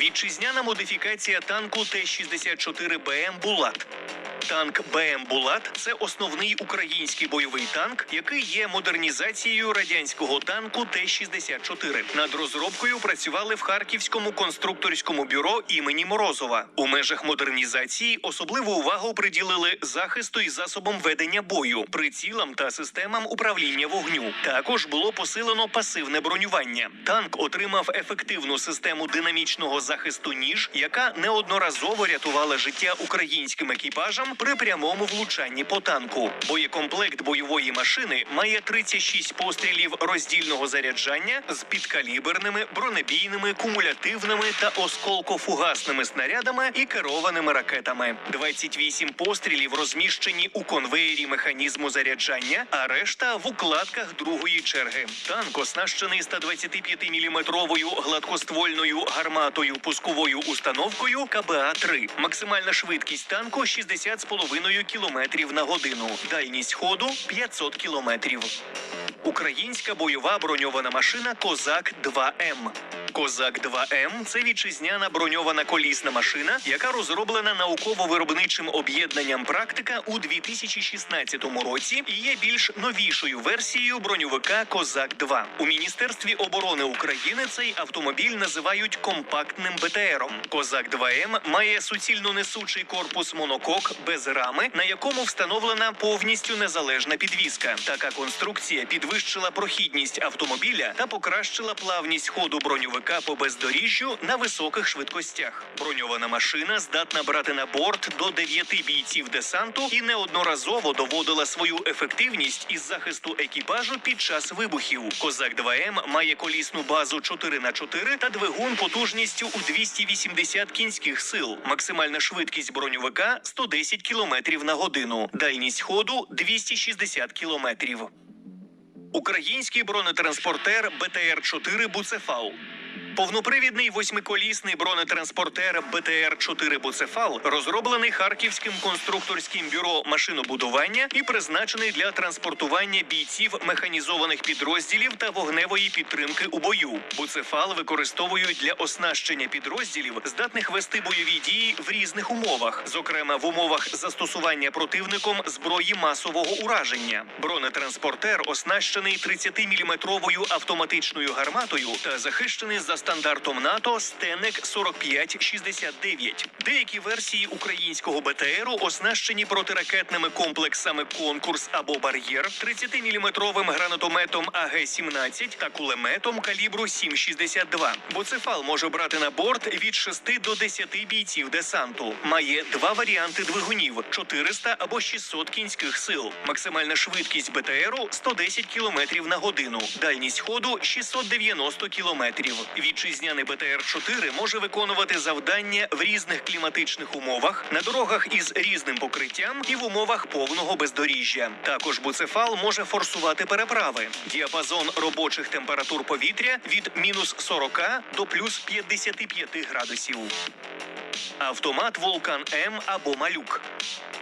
Вітчизняна модифікація танку Т-64БМ «Булат». Танк БМ Булат це основний український бойовий танк, який є модернізацією радянського танку Т-64. Над розробкою працювали в Харківському конструкторському бюро імені Морозова. У межах модернізації особливу увагу приділили захисту і засобам ведення бою, прицілам та системам управління вогню. Також було посилено пасивне бронювання. Танк отримав ефективну систему динамічного захисту ніж, яка неодноразово рятувала життя українським екіпажам при прямому влучанні по танку. Боєкомплект бойової машини має 36 пострілів роздільного заряджання з підкаліберними, бронебійними, кумулятивними та осколкофугасними снарядами і керованими ракетами. 28 пострілів розміщені у конвеєрі механізму заряджання, а решта в укладках другої черги. Танк оснащений 125-мм гладкоствольною гарматою пусковою установкою КБА-3. Максимальна швидкість танку 60,5 кілометрів на годину. Дальність ходу 500 кілометрів. Українська бойова броньована машина Козак 2М. Козак 2М це вітчизняна броньована колісна машина, яка розроблена науково-виробничим об'єднанням практика у 2016 році і є більш новішою версією броньовика Козак 2 У міністерстві оборони України цей автомобіль називають компактним БТРом. Козак 2М має суцільно несучий корпус монокок без рами, на якому встановлена повністю незалежна підвізка. Така конструкція підвищила прохідність автомобіля та покращила плавність ходу броньовика по бездоріжжю на високих швидкостях. Броньована машина здатна брати на борт до 9 бійців десанту і неодноразово доводила свою ефективність із захисту екіпажу під час вибухів. Козак 2М має колісну базу 4 х 4 та двигун потужністю у 280 кінських сил. Максимальна швидкість броньовика 110 км на годину. Дальність ходу 260 км. Український бронетранспортер БТР-4 Буцефал. Повнопривідний восьмиколісний бронетранспортер БТР-4 Буцефал розроблений Харківським конструкторським бюро машинобудування і призначений для транспортування бійців механізованих підрозділів та вогневої підтримки у бою. Буцефал використовують для оснащення підрозділів, здатних вести бойові дії в різних умовах, зокрема в умовах застосування противником зброї масового ураження. Бронетранспортер оснащений 30-мм автоматичною гарматою та захищений за стандартом НАТО Стенек 4569. Деякі версії українського БТРу оснащені протиракетними комплексами конкурс або бар'єр, 30-мм гранатометом АГ-17 та кулеметом калібру 7,62. Буцефал може брати на борт від 6 до 10 бійців десанту. Має два варіанти двигунів: 400 або 600 кінських сил. Максимальна швидкість БТРу 110 км на годину. Дальність ходу 690 км. Вітчизняний БТР-4 може виконувати завдання в різних кліматичних умовах, на дорогах із різним покриттям і в умовах повного бездоріжжя. Також буцефал може форсувати переправи. Діапазон робочих температур повітря від мінус 40 до плюс 55 градусів. Автомат Вулкан М або Малюк.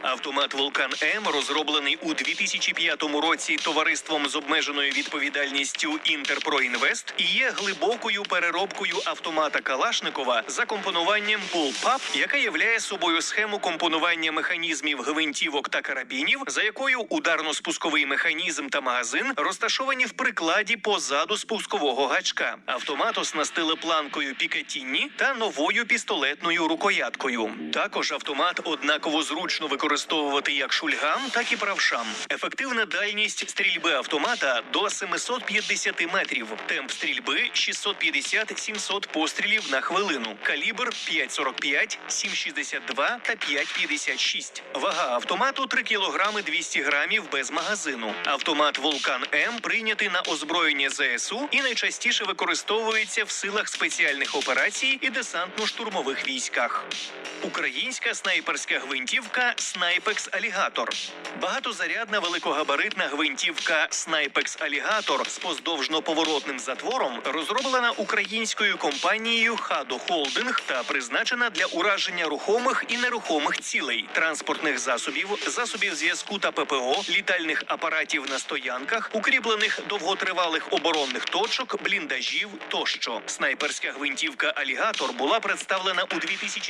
Автомат Вулкан М розроблений у 2005 році товариством з обмеженою відповідальністю Інтерпроінвест і є глибокою переробкою автомата Калашникова за компонуванням Bullpup, яка являє собою схему компонування механізмів гвинтівок та карабінів, за якою ударно-спусковий механізм та магазин розташовані в прикладі позаду спускового гачка. Автомат оснастили планкою Пікатінні та новою пістолетною рукояткою. Також автомат однаково зручно використовувати як шульгам, так і правшам. Ефективна дальність стрільби автомата до 750 метрів. Темп стрільби 650-700 пострілів на хвилину. Калібр 5,45, 7,62 та 5,56. Вага автомату 3 кг 200 грамів без магазину. Автомат Вулкан М прийнятий на озброєння ЗСУ і найчастіше використовується в силах спеціальних операцій і десантно-штурмових військах. Українська снайперська гвинтівка Снайпекс Алігатор. Багатозарядна великогабаритна гвинтівка Снайпекс Алігатор з поздовжно-поворотним затвором розроблена українською компанією Хадо Холдинг та призначена для ураження рухомих і нерухомих цілей, транспортних засобів, засобів зв'язку та ППО, літальних апаратів на стоянках, укріплених довготривалих оборонних точок, бліндажів тощо. Снайперська гвинтівка Алігатор була представлена у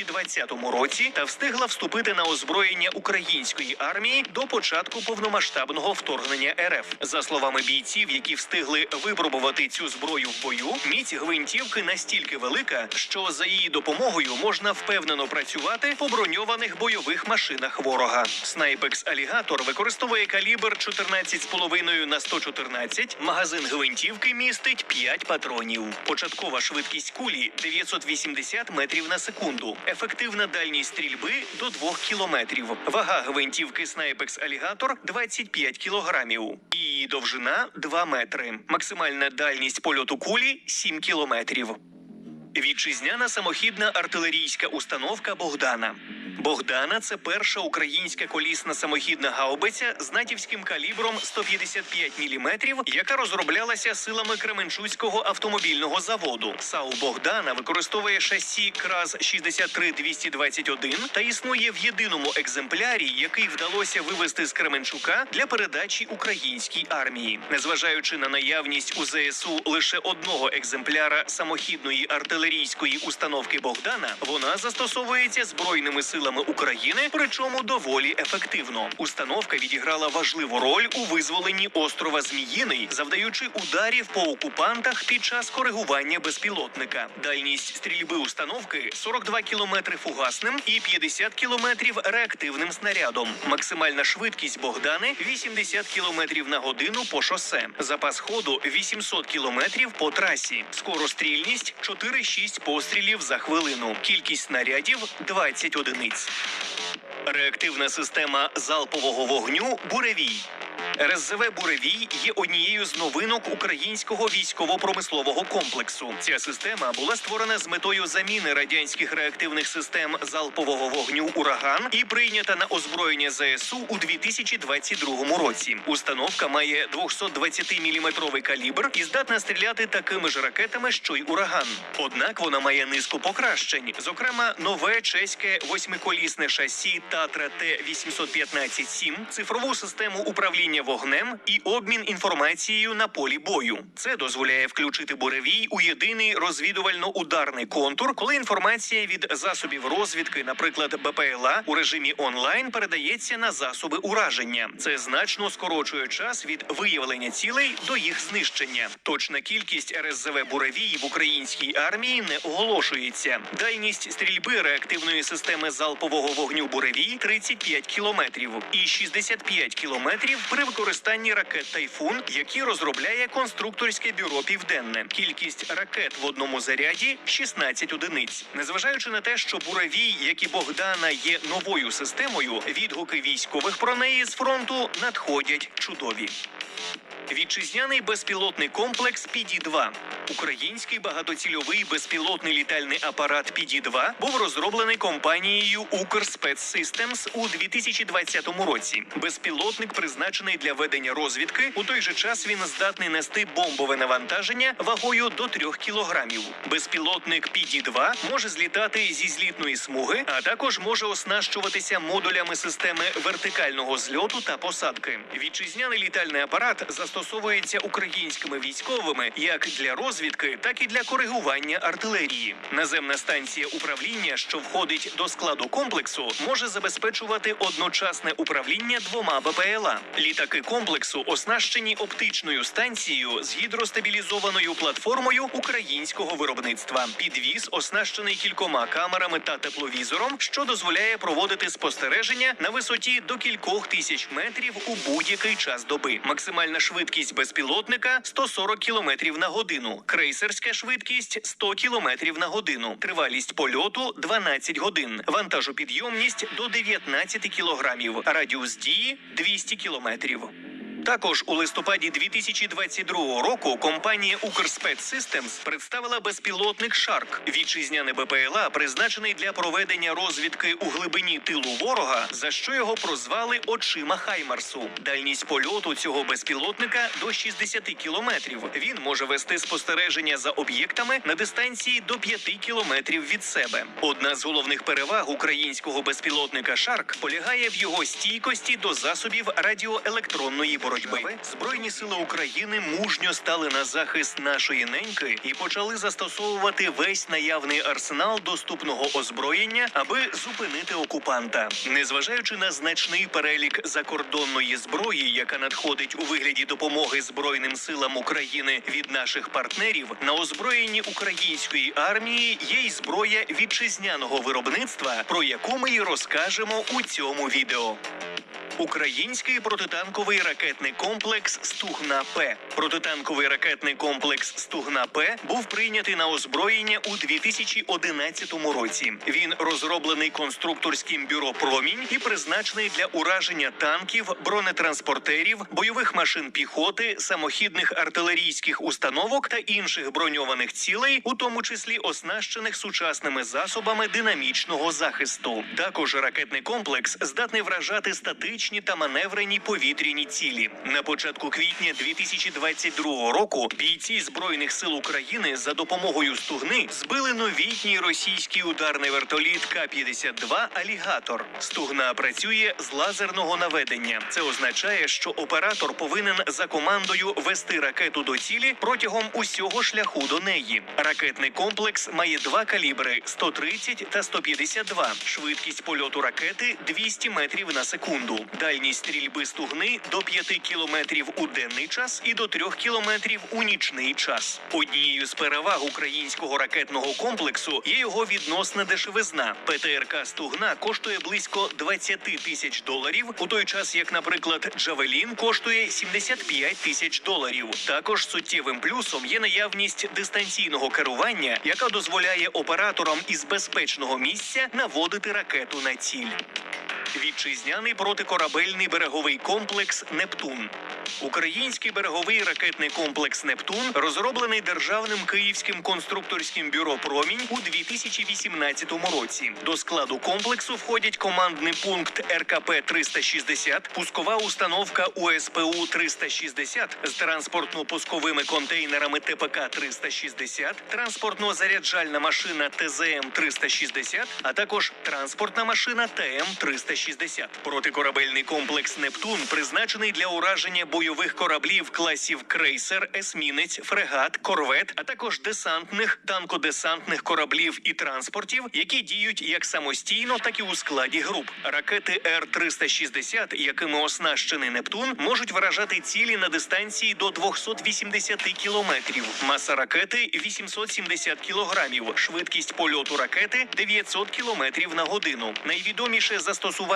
2020 році та встигла вступити на озброєння української армії до початку повномасштабного вторгнення РФ. За словами бійців, які встигли випробувати цю зброю в бою, міць гвинтівки настільки велика, що за її допомогою можна впевнено працювати по броньованих бойових машинах ворога. Снайпекс Алігатор використовує калібр 14,5 на 114. Магазин гвинтівки містить 5 патронів. Початкова швидкість кулі 980 метрів на секунду. Ефективна дальність стрільби до 2 кілометрів. Вага гвинтівки Снайпекс Алігатор 25 кілограмів. Її довжина 2 метри. Максимальна дальність польоту кулі 7 кілометрів. Вітчизняна самохідна артилерійська установка Богдана. Богдана це перша українська колісна самохідна гаубиця з натівським калібром 155 мм, яка розроблялася силами Кременчуцького автомобільного заводу. САУ Богдана використовує шасі КРАЗ 63221 та існує в єдиному екземплярі, який вдалося вивезти з Кременчука для передачі українській армії. Незважаючи на наявність у ЗСУ лише одного екземпляра самохідної артилерійської установки Богдана, вона застосовується збройними силами України, причому доволі ефективно. Установка відіграла важливу роль у визволенні острова Зміїний, завдаючи ударів по окупантах під час коригування безпілотника. Дальність стрільби установки 42 кілометри фугасним і 50 кілометрів реактивним снарядом. Максимальна швидкість Богдани 80 кілометрів на годину по шосе. Запас ходу 800 кілометрів по трасі. Скорострільність 4-6 пострілів за хвилину. Кількість снарядів 20 одиниць. Реактивна система залпового вогню Буревій. РСЗВ Буревій є однією з новинок українського військово-промислового комплексу. Ця система була створена з метою заміни радянських реактивних систем залпового вогню Ураган і прийнята на озброєння ЗСУ у 2022 році. Установка має 220-мм калібр і здатна стріляти такими ж ракетами, що й ураган. Однак вона має низку покращень, зокрема, нове чеське восьмиколісне шасі Татра Т 815 7 цифрову систему управління вогнем і обмін інформацією на полі бою. Це дозволяє включити буревій у єдиний розвідувально-ударний контур, коли інформація від засобів розвідки, наприклад, БПЛА, у режимі онлайн передається на засоби ураження. Це значно скорочує час від виявлення цілей до їх знищення. Точна кількість РСЗВ буревій в українській армії не оголошується. Дальність стрільби реактивної системи залпового вогню буревій 35 кілометрів і 65 кілометрів при використанні ракет Тайфун, які розробляє конструкторське бюро Південне. Кількість ракет в одному заряді 16 одиниць. Незважаючи на те, що буравій, як і Богдана, є новою системою, відгуки військових про неї з фронту надходять чудові. Вітчизняний безпілотний комплекс PD-2. Український багатоцільовий безпілотний літальний апарат PD-2 був розроблений компанією Укрспецсистемс у 2020 році. Безпілотник призначений для ведення розвідки. У той же час він здатний нести бомбове навантаження вагою до 3 кілограмів. Безпілотник PD-2 може злітати зі злітної смуги, а також може оснащуватися модулями системи вертикального зльоту та посадки. Вітчизняний літальний апарат застосовується українськими військовими як для розвідки, так і для коригування артилерії. Наземна станція управління, що входить до складу комплексу, може забезпечувати одночасне управління двома БПЛА. Літаки комплексу оснащені оптичною станцією з гідростабілізованою платформою українського виробництва. Підвіз оснащений кількома камерами та тепловізором, що дозволяє проводити спостереження на висоті до кількох тисяч метрів у будь-який час доби. Максимальна швидкість безпілотника 140 км на годину. Крейсерська швидкість 100 км на годину. Тривалість польоту 12 годин. Вантажопідйомність до 19 кілограмів. Радіус дії 200 кілометрів. Також у листопаді 2022 року компанія Укрспецсистемс представила безпілотник Шарк. Вітчизняне БПЛА призначений для проведення розвідки у глибині тилу ворога, за що його прозвали очима Хаймарсу. Дальність польоту цього безпілотника до 60 кілометрів. Він може вести спостереження за об'єктами на дистанції до 5 кілометрів від себе. Одна з головних переваг українського безпілотника Шарк полягає в його стійкості до засобів радіоелектронної боротьби. Збройні сили України мужньо стали на захист нашої неньки і почали застосовувати весь наявний арсенал доступного озброєння, аби зупинити окупанта. Незважаючи на значний перелік закордонної зброї, яка надходить у вигляді допомоги Збройним силам України від наших партнерів, на озброєнні української армії є й зброя вітчизняного виробництва, про яку ми й розкажемо у цьому відео. Український протитанковий ракетний комплекс Стугна П. Протитанковий ракетний комплекс Стугна П був прийнятий на озброєння у 2011 році. Він розроблений конструкторським бюро Промінь і призначений для ураження танків, бронетранспортерів, бойових машин піхоти, самохідних артилерійських установок та інших броньованих цілей, у тому числі оснащених сучасними засобами динамічного захисту. Також ракетний комплекс здатний вражати статичні та маневрені повітряні цілі. На початку квітня 2022 року бійці збройних сил України за допомогою стугни збили новітній російський ударний вертоліт К-52 Алігатор. Стугна працює з лазерного наведення. Це означає, що оператор повинен за командою вести ракету до цілі протягом усього шляху до неї. Ракетний комплекс має два калібри 130 та 152. Швидкість польоту ракети 200 метрів на секунду. Дальність стрільби стугни до 5 кілометрів у денний час і до 3 кілометрів у нічний час. Однією з переваг українського ракетного комплексу є його відносна дешевизна. ПТРК стугна коштує близько 20 тисяч доларів, у той час як, наприклад, Джавелін коштує 75 тисяч доларів. Також суттєвим плюсом є наявність дистанційного керування, яка дозволяє операторам із безпечного місця наводити ракету на ціль. Вітчизняний протикорабельний береговий комплекс Нептун. Український береговий ракетний комплекс Нептун розроблений державним київським конструкторським бюро Промінь у 2018 році. До складу комплексу входять командний пункт РКП 360, пускова установка УСПУ 360 з транспортно-пусковими контейнерами ТПК 360, транспортно-заряджальна машина ТЗМ 360, а також транспортна машина ТМ 360. Протикорабельний комплекс Нептун призначений для ураження бойових кораблів класів крейсер, есмінець, фрегат, корвет, а також десантних, танкодесантних кораблів і транспортів, які діють як самостійно, так і у складі груп. Ракети Р-360, якими оснащений Нептун, можуть вражати цілі на дистанції до 280 кілометрів. Маса ракети 870 кілограмів. Швидкість польоту ракети 900 кілометрів на годину. Найвідоміше застосування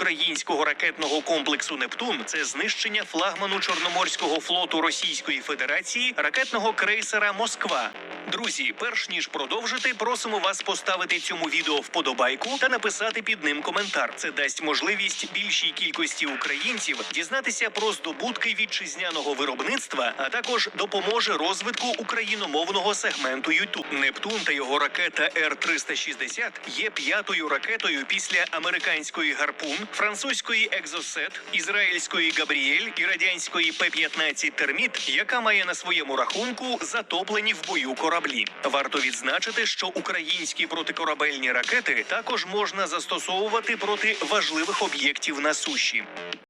українського ракетного комплексу Нептун це знищення флагману Чорноморського флоту Російської Федерації ракетного крейсера Москва. Друзі, перш ніж продовжити, просимо вас поставити цьому відео вподобайку та написати під ним коментар. Це дасть можливість більшій кількості українців дізнатися про здобутки вітчизняного виробництва, а також допоможе розвитку україномовного сегменту YouTube. Нептун та його ракета Р-360 є п'ятою ракетою після американської гарпун, французької екзосет, ізраїльської Габріель і радянської П-15 Терміт, яка має на своєму рахунку затоплені в бою кораблі. Варто відзначити, що українські протикорабельні ракети також можна застосовувати проти важливих об'єктів на суші.